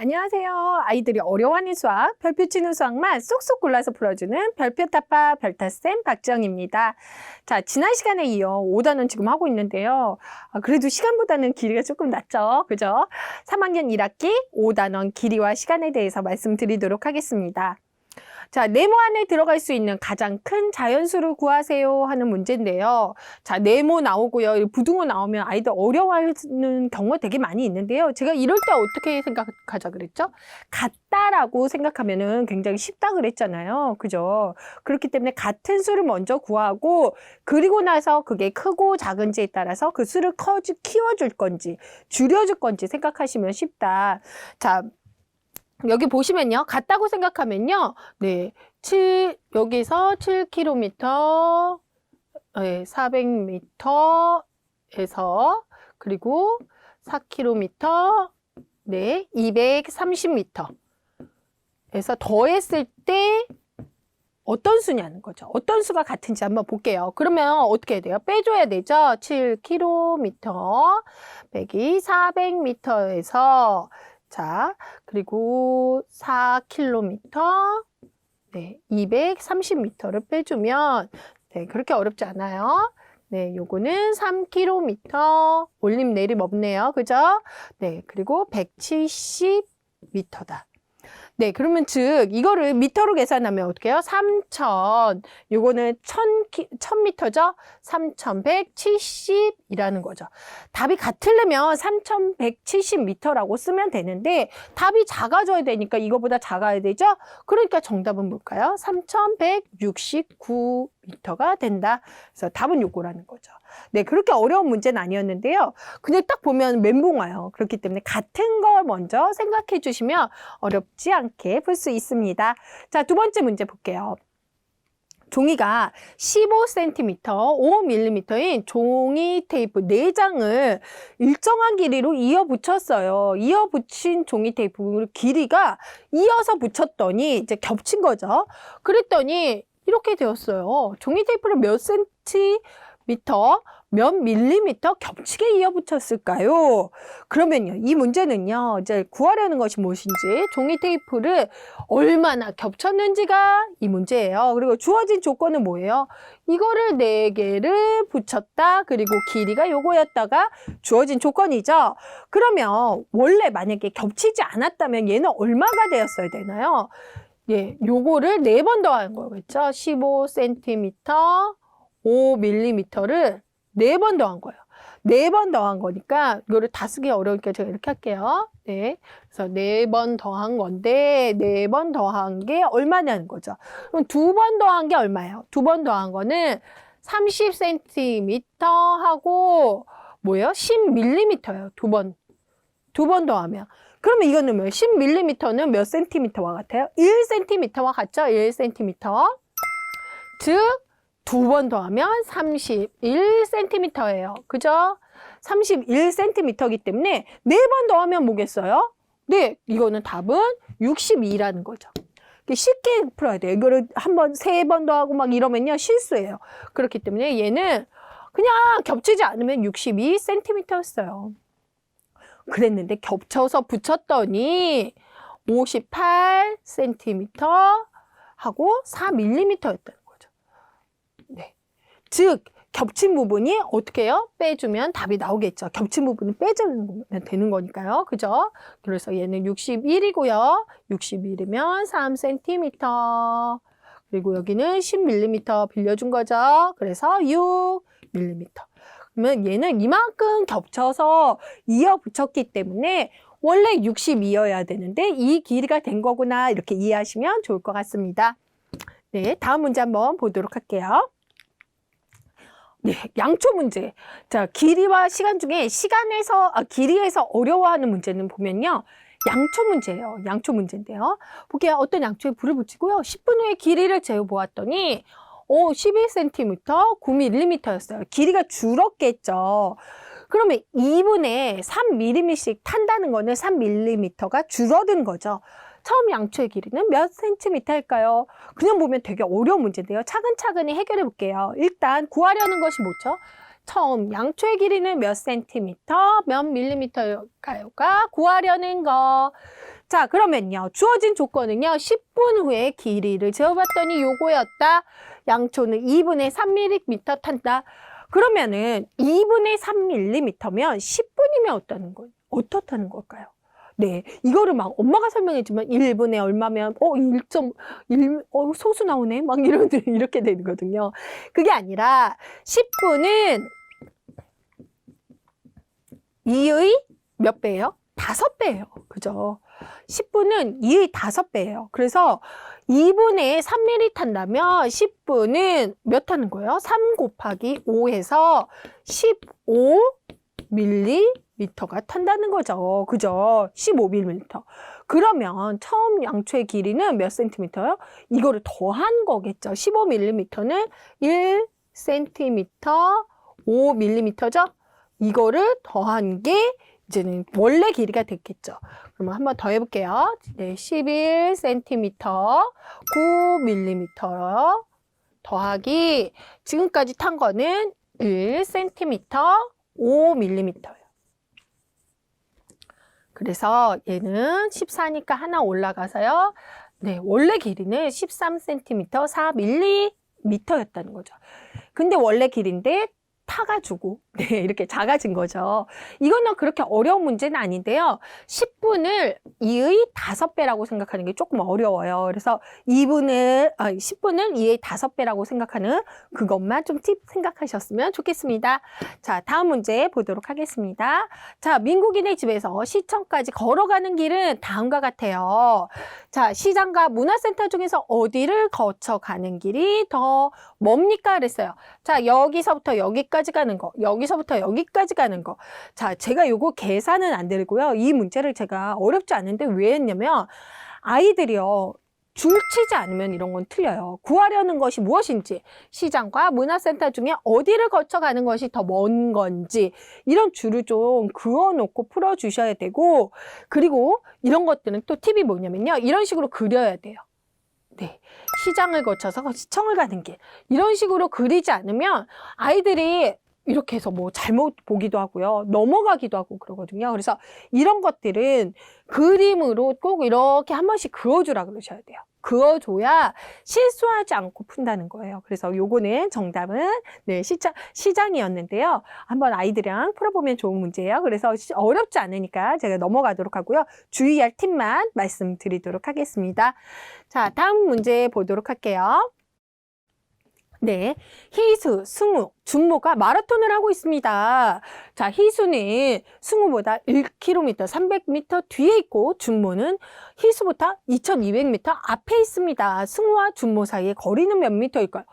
안녕하세요. 아이들이 어려워하는 수학, 별표 치는 수학만 쏙쏙 골라서 풀어주는 별표 타파 별타쌤 박지영입니다. 자, 지난 시간에 이어 5단원 지금 하고 있는데요. 아, 그래도 시간보다는 길이가 조금 낫죠. 그죠? 3학년 1학기 5단원 길이와 시간에 대해서 말씀드리도록 하겠습니다. 자, 네모 안에 들어갈 수 있는 가장 큰 자연수를 구하세요 하는 문제인데요. 자, 네모 나오고요. 부등호 나오면 아이들 어려워하는 경우가 되게 많이 있는데요. 제가 이럴 때 어떻게 생각하자 그랬죠? 같다라고 생각하면은 굉장히 쉽다 그랬잖아요. 그죠? 그렇기 때문에 같은 수를 먼저 구하고 그리고 나서 그게 크고 작은지에 따라서 그 수를 커지, 키워줄 건지 줄여줄 건지 생각하시면 쉽다. 자, 여기 보시면요. 같다고 생각하면요. 네. 7, 여기서 7km, 네, 400m에서, 그리고 4km, 네, 230m. 에서 더했을 때 어떤 수냐는 거죠. 어떤 수가 같은지 한번 볼게요. 그러면 어떻게 해야 돼요? 빼줘야 되죠? 7km, 빼기 400m에서 자, 그리고 4km, 네, 230m를 빼주면, 네, 그렇게 어렵지 않아요. 네, 요거는 3km, 올림 내림 없네요. 그죠? 네, 그리고 170m다. 네, 그러면 즉 이거를 미터로 계산하면 어떻게 해요? 3,000. 요거는 1,000 1000m죠? 3,170이라는 거죠. 답이 같으려면 3,170m라고 쓰면 되는데 답이 작아져야 되니까 이거보다 작아야 되죠? 그러니까 정답은 뭘까요? 3,169m가 된다. 그래서 답은 요거라는 거죠. 네, 그렇게 어려운 문제는 아니었는데요. 그냥 딱 보면 멘붕 와요. 그렇기 때문에 같은 걸 먼저 생각해 주시면 어렵지 않게 풀 수 있습니다. 자, 두 번째 문제 볼게요. 종이가 15cm, 5mm인 종이 테이프 4장을 일정한 길이로 이어 붙였어요. 이어 붙인 종이 테이프 길이가 이어서 붙였더니 이제 겹친 거죠. 그랬더니 이렇게 되었어요. 종이 테이프를 몇 센티미터, 몇 밀리미터 겹치게 이어 붙였을까요? 그러면요, 이 문제는요, 이제 구하려는 것이 무엇인지 종이 테이프를 얼마나 겹쳤는지가 이 문제예요. 그리고 주어진 조건은 뭐예요? 이거를 네 개를 붙였다. 그리고 길이가 요거였다가 주어진 조건이죠. 그러면 원래 만약에 겹치지 않았다면 얘는 얼마가 되었어야 되나요? 예, 요거를 네 번 더한 거겠죠. 15cm, 5mm를 네 번 더한 거예요. 네 번 더한 거니까 이거를 다 쓰기 어려우니까 제가 이렇게 할게요. 네. 그래서 네 번 더한 건데 네 번 더한 게 얼마냐는 거죠. 그럼 두 번 더한 게 얼마예요? 두 번 더한 거는 30cm 하고 뭐예요? 10mm예요. 두 번. 두 번 더하면. 그러면 이거는 뭐예요? 10mm는 몇 cm와 같아요? 1cm와 같죠? 1cm. 즉, 두 번 더하면 31cm예요. 그죠? 31cm이기 때문에 네 번 더하면 뭐겠어요? 네, 이거는 답은 62라는 거죠. 쉽게 풀어야 돼요. 이거를 한 번, 세 번 더하고 막 이러면요, 실수예요. 그렇기 때문에 얘는 그냥 겹치지 않으면 62cm였어요. 그랬는데 겹쳐서 붙였더니 58cm 하고 4mm였다는 거죠. 네. 즉, 겹친 부분이 어떻게 해요? 빼주면 답이 나오겠죠. 겹친 부분은 빼주면 되는 거니까요. 그죠? 그래서 얘는 61이고요. 61이면 3cm. 그리고 여기는 10mm 빌려준 거죠. 그래서 6mm. 그러면 얘는 이만큼 겹쳐서 이어 붙였기 때문에 원래 60이어야 되는데 이 길이가 된 거구나 이렇게 이해하시면 좋을 것 같습니다. 네, 다음 문제 한번 보도록 할게요. 네, 양초 문제. 자, 길이와 시간 중에 시간에서, 아, 길이에서 어려워하는 문제는 보면요. 양초 문제예요. 양초 문제인데요. 볼게요. 어떤 양초에 불을 붙이고요. 10분 후에 길이를 재보았더니, 오, 11cm, 9mm였어요. 길이가 줄었겠죠. 그러면 2분의 3mm씩 탄다는 거는 3mm가 줄어든 거죠. 처음 양초의 길이는 몇 센티미터일까요? 그냥 보면 되게 어려운 문제인데요. 차근차근히 해결해 볼게요. 일단 구하려는 것이 뭐죠? 처음 양초의 길이는 몇 센티미터, 몇 밀리미터일까요가 구하려는 거. 자, 그러면요. 주어진 조건은요. 10분 후에 길이를 재어봤더니 요거였다. 양초는 2분의 3mm 탄다. 그러면은 2분의 3mm면 10분이면 어떠는 거예요? 어떻다는 걸까요? 네, 이거를 막 엄마가 설명해주면 1분에 얼마면 어 1.1, 어 소수 나오네 막 이런 이렇게 되거든요. 그게 아니라 10분은 2의 몇 배예요? 다섯 배예요. 그죠? 10분은 2의 다섯 배예요. 그래서 2분의 3mm 탄다면 10분은 몇 하는 거예요? 3 곱하기 5해서 15mm가 탄다는 거죠. 그죠? 15mm. 그러면 처음 양초의 길이는 몇 센티미터요? 이거를 더한 거겠죠. 15mm는 1cm, 5mm죠? 이거를 더한 게 이제는 원래 길이가 됐겠죠. 그러면 한번 더 해볼게요. 네, 11cm, 9mm 더하기 지금까지 탄 거는 1cm, 5mm예요. 그래서 얘는 14니까 하나 올라가서요. 네, 원래 길이는 13cm, 4mm였다는 거죠. 근데 원래 길인데 타가지고 네, 이렇게 작아진 거죠. 이거는 그렇게 어려운 문제는 아닌데요. 10분을 2의 5배라고 생각하는 게 조금 어려워요. 그래서 2분을 아, 10분을 2의 5배라고 생각하는 그것만 좀 팁 생각하셨으면 좋겠습니다. 자, 다음 문제 보도록 하겠습니다. 자, 민국인의 집에서 시청까지 걸어가는 길은 다음과 같아요. 자, 시장과 문화센터 중에서 어디를 거쳐 가는 길이 더 뭡니까? 그랬어요. 자, 여기서부터 여기까지 가는 거, 여기 서부터 여기까지 가는 거. 자, 제가 요거 계산은 안 되고요. 이 문제를 제가 어렵지 않은데 왜 했냐면 아이들이요. 줄치지 않으면 이런 건 틀려요. 구하려는 것이 무엇인지, 시장과 문화센터 중에 어디를 거쳐 가는 것이 더 먼 건지, 이런 줄을 좀 그어놓고 풀어주셔야 되고, 그리고 이런 것들은 또 팁이 뭐냐면요. 이런 식으로 그려야 돼요. 네. 시장을 거쳐서 시청을 가는 길. 이런 식으로 그리지 않으면 아이들이 이렇게 해서 뭐 잘못 보기도 하고요. 넘어가기도 하고 그러거든요. 그래서 이런 것들은 그림으로 꼭 이렇게 한 번씩 그어주라 그러셔야 돼요. 그어줘야 실수하지 않고 푼다는 거예요. 그래서 요거는 정답은 네, 시장, 시장이었는데요. 한번 아이들이랑 풀어보면 좋은 문제예요. 그래서 시- 어렵지 않으니까 제가 넘어가도록 하고요. 주의할 팁만 말씀드리도록 하겠습니다. 자, 다음 문제 보도록 할게요. 네. 희수, 승우, 준모가 마라톤을 하고 있습니다. 자, 희수는 승우보다 1km, 300m 뒤에 있고 준모는 희수보다 2200m 앞에 있습니다. 승우와 준모 사이의 거리는 몇 미터일까요?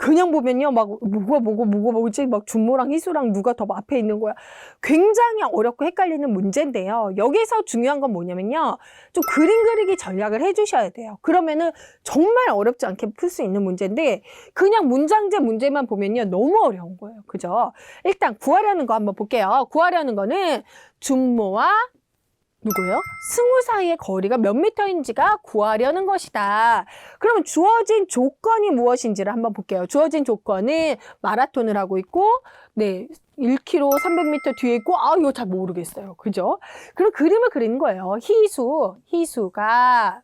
그냥 보면요, 막 뭐가 뭐고 뭐가 뭐지, 막 준모랑 희수랑 누가 더 앞에 있는 거야. 굉장히 어렵고 헷갈리는 문제인데요. 여기서 중요한 건 뭐냐면요, 좀 그림 그리기 전략을 해주셔야 돼요. 그러면은 정말 어렵지 않게 풀 수 있는 문제인데 그냥 문장제 문제만 보면요 너무 어려운 거예요. 그죠? 일단 구하려는 거 한번 볼게요. 구하려는 거는 준모와 누구예요? 승우 사이의 거리가 몇 미터인지가 구하려는 것이다. 그러면 주어진 조건이 무엇인지를 한번 볼게요. 주어진 조건은 마라톤을 하고 있고, 네, 1km 300m 뒤에 있고, 아, 이거 잘 모르겠어요. 그죠? 그럼 그림을 그리는 거예요. 희수, 희수가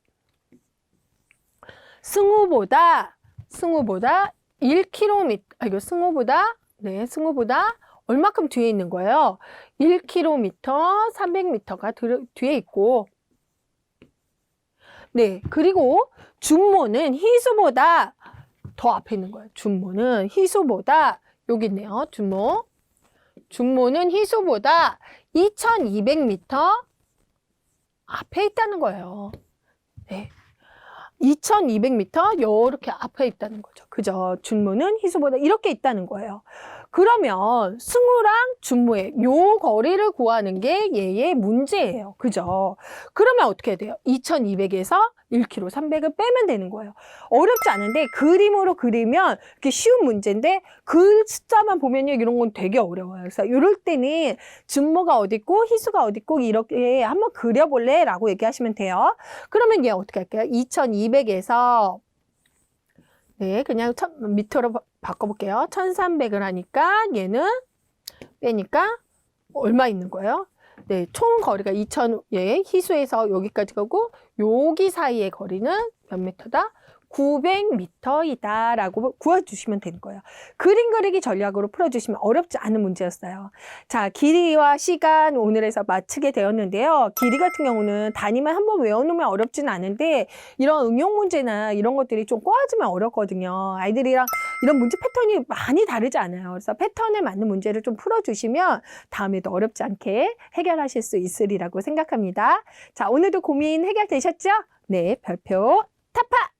승우보다 승우보다 1km 아 이거 승우보다 네 승우보다 얼마큼 뒤에 있는 거예요? 1km 300m가 뒤에 있고 네 그리고 준모는 희수보다 더 앞에 있는 거예요. 준모는 희수보다 여기 있네요. 준모 준모는 희수보다 2200m 앞에 있다는 거예요. 네. 2200m 이렇게 앞에 있다는 거죠. 그죠? 준모는 희수보다 이렇게 있다는 거예요. 그러면 승우랑 준모의 요 거리를 구하는 게 얘의 문제예요. 그죠? 그러면 어떻게 돼요? 2200에서 1km 300을 빼면 되는 거예요. 어렵지 않은데 그림으로 그리면 이렇게 쉬운 문제인데 그 숫자만 보면요 이런 건 되게 어려워요. 그래서 이럴 때는 준모가 어디 있고 희수가 어디 있고 이렇게 한번 그려볼래라고 얘기하시면 돼요. 그러면 얘 어떻게 할게요? 2200에서 네, 그냥 천, 바- 바꿔볼게요. 1300을 하니까 얘는 빼니까 얼마 있는 거예요? 네, 총 거리가 2,000예, 희수에서 여기까지 가고 여기 사이의 거리는 몇 미터다? 900m이다 라고 구해주시면 되는 거예요. 그림 그리기 전략으로 풀어주시면 어렵지 않은 문제였어요. 자, 길이와 시간 오늘에서 마치게 되었는데요. 길이 같은 경우는 단위만 한 번 외워놓으면 어렵진 않은데 이런 응용 문제나 이런 것들이 좀 꼬아지면 어렵거든요. 아이들이랑 이런 문제 패턴이 많이 다르지 않아요. 그래서 패턴에 맞는 문제를 좀 풀어주시면 다음에도 어렵지 않게 해결하실 수 있으리라고 생각합니다. 자, 오늘도 고민 해결되셨죠? 네, 별표 타파!